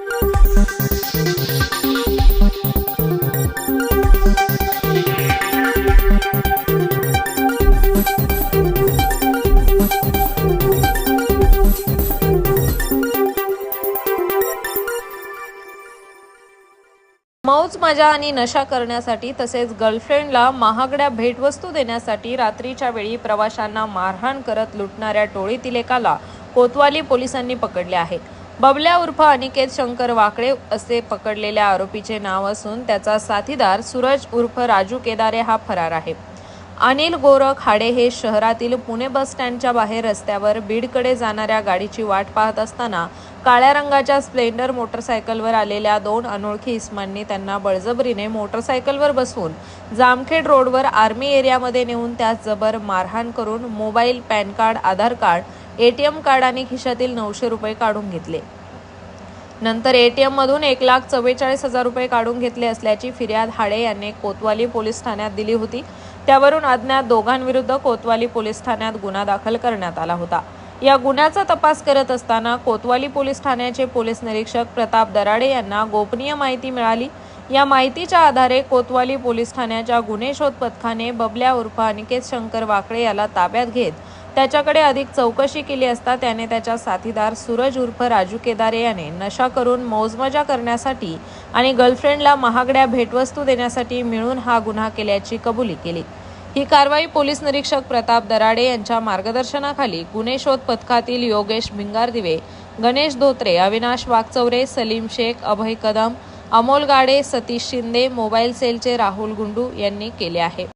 मौज मजा आणि नशा करण्यासाठी तसेच गर्लफ्रेंडला महागड्या भेटवस्तू देण्यासाठी रात्रीच्या वेळी प्रवाशांना मारहाण करत लुटणाऱ्या टोळीतील एकाला कोतवाली पोलिसांनी पकडले आहे. बबल्या उर्फ अनिकेत शंकर वाकळे असे पकडलेल्या आरोपीचे नाव असून त्याचा साथीदार सूरज उर्फ राजू केदारे हा फरार आहे. अनिल गोरख हाडे हे शहरातील पुणे बस स्टँडच्या बाहेर रस्त्यावर बीडकडे जाणाऱ्या गाडीची वाट पाहत असताना काळ्या रंगाच्या स्प्लेंडर मोटरसायकलवर आलेल्या दोन अनोळखी इस्मांनी त्यांना बळजबरीने मोटरसायकलवर बसवून जामखेड रोडवर आर्मी एरियामध्ये नेऊन त्यास जबर मारहाण करून mobile PAN card Aadhaar card A T card आणि खिशातील नऊशे रुपये काढून घेतले. नंतर ए टी एममधून एक लाख चव्वेचाळीस हजार रुपये काढून घेतले असल्याची फिर्याद हाडे यांनी कोतवाली पोलीस ठाण्यात दिली होती. त्यावरून अज्ञात दोघांविरुद्ध कोतवाली पोलीस ठाण्यात गुन्हा दाखल करण्यात आला होता. या गुन्ह्याचा तपास करत असताना कोतवाली पोलीस ठाण्याचे पोलीस निरीक्षक प्रताप दराडे यांना गोपनीय माहिती मिळाली. या माहितीच्या आधारे कोतवाली पोलीस ठाण्याच्या गुन्हे शोध पथकाने बबल्या उर्फ अनिकेत शंकर वाकळे याला ताब्यात घेत त्याच्याकडे अधिक चौकशी केली असता त्याने त्याच्या साथीदार सूरज उर्फ राजू केदारे याने नशा करून मौजमजा करण्यासाठी आणि गर्लफ्रेंडला महागड्या भेटवस्तू देण्यासाठी मिळून हा गुन्हा केल्याची कबुली केली. ही कारवाई पोलीस निरीक्षक प्रताप दराडे यांच्या मार्गदर्शनाखाली गुन्हे शोध पथकातील योगेश भिंगारदिवे गणेश धोत्रे अविनाश वागचौरे सलीम शेख अभय कदम अमोल गाडे सतीश शिंदे मोबाईल सेलचे राहुल गुंडू यांनी केले आहे.